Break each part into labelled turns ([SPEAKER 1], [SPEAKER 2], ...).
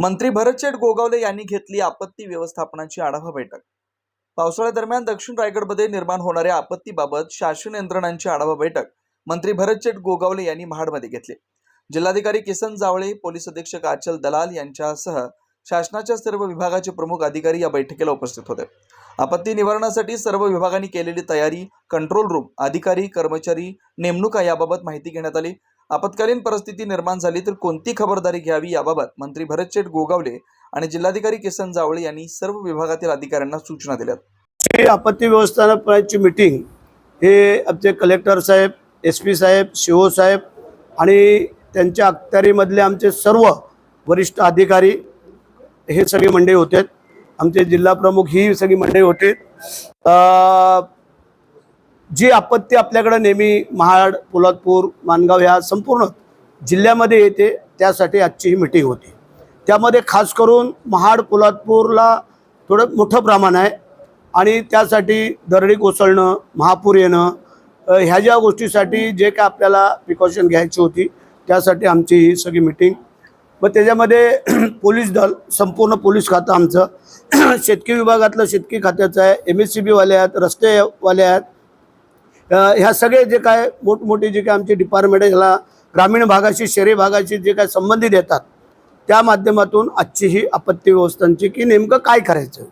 [SPEAKER 1] मंत्री भरतशेठ गोगावले यांनी घेतली आपत्ती व्यवस्थापनाची आढावा बैठक. पावसाळ्यादरम्यान दक्षिण रायगडमध्ये निर्माण होणाऱ्या आपत्तीबाबत शासन यंत्रणांची आढावा बैठक मंत्री भरतशेठ गोगावले यांनी महाडमध्ये घेतली. जिल्हाधिकारी किसन जावळे पोलीस अधीक्षक आचल दलाल यांच्यासह शासनाच्या सर्व विभागाचे प्रमुख अधिकारी या बैठकीला उपस्थित होते. आपत्ती निवारणासाठी सर्व विभागांनी केलेली तयारी कंट्रोल रूम अधिकारी कर्मचारी नेमणुका याबाबत माहिती घेण्यात आली. आपत्कालीन परिस्थिती निर्माण झाली तर कोणती खबरदारी घ्यावी याबाबत मंत्री भरतशेठ गोगावले आणि जिल्हाधिकारी किसन जावळे यांनी सर्व विभागातील अधिकाऱ्यांना सूचना दिल्यात.
[SPEAKER 2] आपत्ती व्यवस्थापनाची मीटिंग हे आमचे कलेक्टर साहेब एस पी साहेब सी साहेब आणि त्यांच्या अखत्यारीमधले आमचे सर्व वरिष्ठ अधिकारी हे सगळी मंडळी होते. आमचे जिल्हा प्रमुख ही सगळी मंडळी होते. जी आपत्ती आपल्याकडे नेहमी महाड पोलादपूर मानगाव ह्या संपूर्ण जिल्ह्यामध्ये येते त्यासाठी आजची ही मिटिंग होती. त्यामध्ये खास करून महाड पोलादपूरला थोडं मोठं प्रमाण आहे आणि त्यासाठी दरडी कोसळणं महापूर येणं ह्या ज्या गोष्टीसाठी जे काय आपल्याला प्रिकॉशन घ्यायची होती त्यासाठी आमची ही सगळी मिटिंग मग त्याच्यामध्ये पोलीस दल संपूर्ण पोलीस खातं आमचं. शेतकी विभागातलं शेतकी खात्याचं आहे एम एस सी बीवाले आहेत रस्तेवाले आहेत ह्या सगळे जे काय मोठमोठे जे काय आमचे डिपार्टमेंट आहे ह्याला ग्रामीण भागाशी शहरी भागाशी जे काय संबंधित येतात त्या माध्यमातून आजची ही आपत्ती व्यवस्थांची की नेमकं काय करायचं?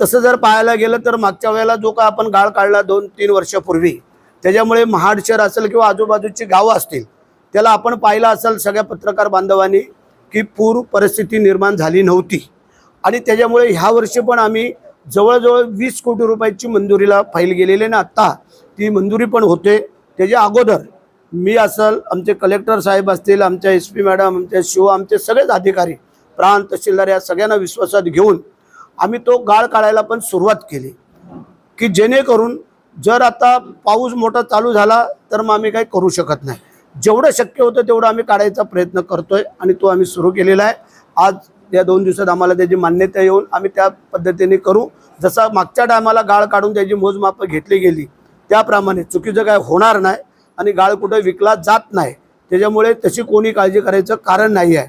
[SPEAKER 2] तसं जर पाहायला गेलं तर मागच्या वेळेला जो काय आपण गाळ काढला दोन तीन वर्षापूर्वी त्याच्यामुळे महाड शहर असेल किंवा आजूबाजूची गावं असतील त्याला आपण पाहिलं असेल सगळ्या पत्रकार बांधवांनी की पूर परिस्थिती निर्माण झाली नव्हती. आणि त्याच्यामुळे ह्या वर्षी पण आम्ही जवळजवळ वीस कोटी रुपयाची मंजुरीला फाईल गेलेली ना आत्ता ती मंजुरी पण होते. त्याच्या अगोदर मी असल आमचे कलेक्टर साहेब असतील आमच्या एस पी मॅडम आमच्या शिव आमचे सगळेच अधिकारी प्राण तहसीलदार या सगळ्यांना विश्वासात घेऊन आम्ही तो गाळ काढायला पण सुरुवात केली. की जेणेकरून जर आता पाऊस मोठा चालू झाला तर मग आम्ही काही करू शकत नाही. जेवढं शक्य होतं तेवढं आम्ही काढायचा प्रयत्न करतोय आणि तो आम्ही सुरू केलेला आहे. आज या दोन दिवसात आम्हाला त्याची मान्यता येऊन आम्ही त्या पद्धतीने करू. जसा मागच्या टायमाला गाळ काढून त्याची मोजमाप घेतली गेली त्याप्रमाणे चुकीचं काय होणार नाही आणि गाळ कुठं विकला जात नाही त्याच्यामुळे तशी कोणी काळजी करायचं कारण नाही आहे.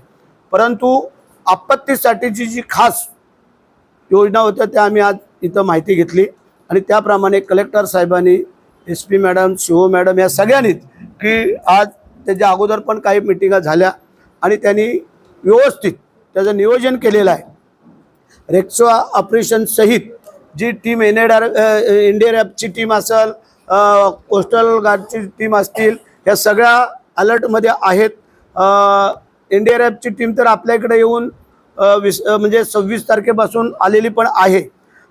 [SPEAKER 2] परंतु आपत्तीसाठीची जी खास योजना होत्या त्या आम्ही आज इथं माहिती घेतली आणि त्याप्रमाणे कलेक्टर साहेबांनी S P madam Shiv madam या सगळ्यांनीच की आज त्याच्या अगोदर पण काही मिटिंगा झाल्या आणि त्यांनी व्यवस्थित त्याचं नियोजन केलेलं आहे. रेक्सो ऑपरेशन सहित जी team N D R Indian ॲपची team असेल कोस्टल गार्डची टीम असतील ह्या सगळ्या अलर्टमध्ये आहेत. इंडियन ॲपची टीम तर आपल्याकडे येऊन वीस म्हणजे सव्वीस तारखेपासून आलेली पण आहे.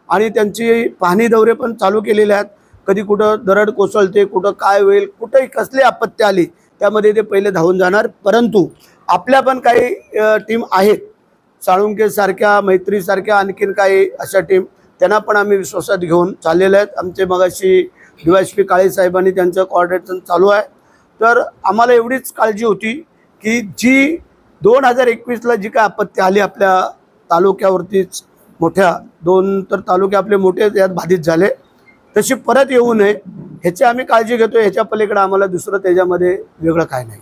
[SPEAKER 2] आणि त्यांची पाहणी दौरे पण चालू केलेले आहेत. कधी कुठं दरड कोसळते कुठं काय होईल कुठंही कसली आपत्ती आली त्यामध्ये ते पहिले धावून जाणार. परंतु आपल्या पण काही टीम आहेत. साळुंकेसारख्या मैत्रीसारख्या आणखीन काही अशा टीम त्यांना पण आम्ही विश्वासात घेऊन चाललेले आहेत. आमचे मगाशी डी वाय पी काळे साहेबांनी त्यांचं कॉर्डिनेशन चालू आहे. तर आम्हाला एवढीच काळजी होती की जी दोन हजार एकवीसला जी काय आपत्ती आली आपल्या तालुक्यावरतीच मोठ्या दोन तर तालुके आपले मोठे यात बाधित झाले. तशी परत येऊ नये ह्याची आम्ही काळजी घेतो ह्याच्या पलीकडे आम्हाला दुसरं त्याच्यामध्ये वेगळं काय नाही.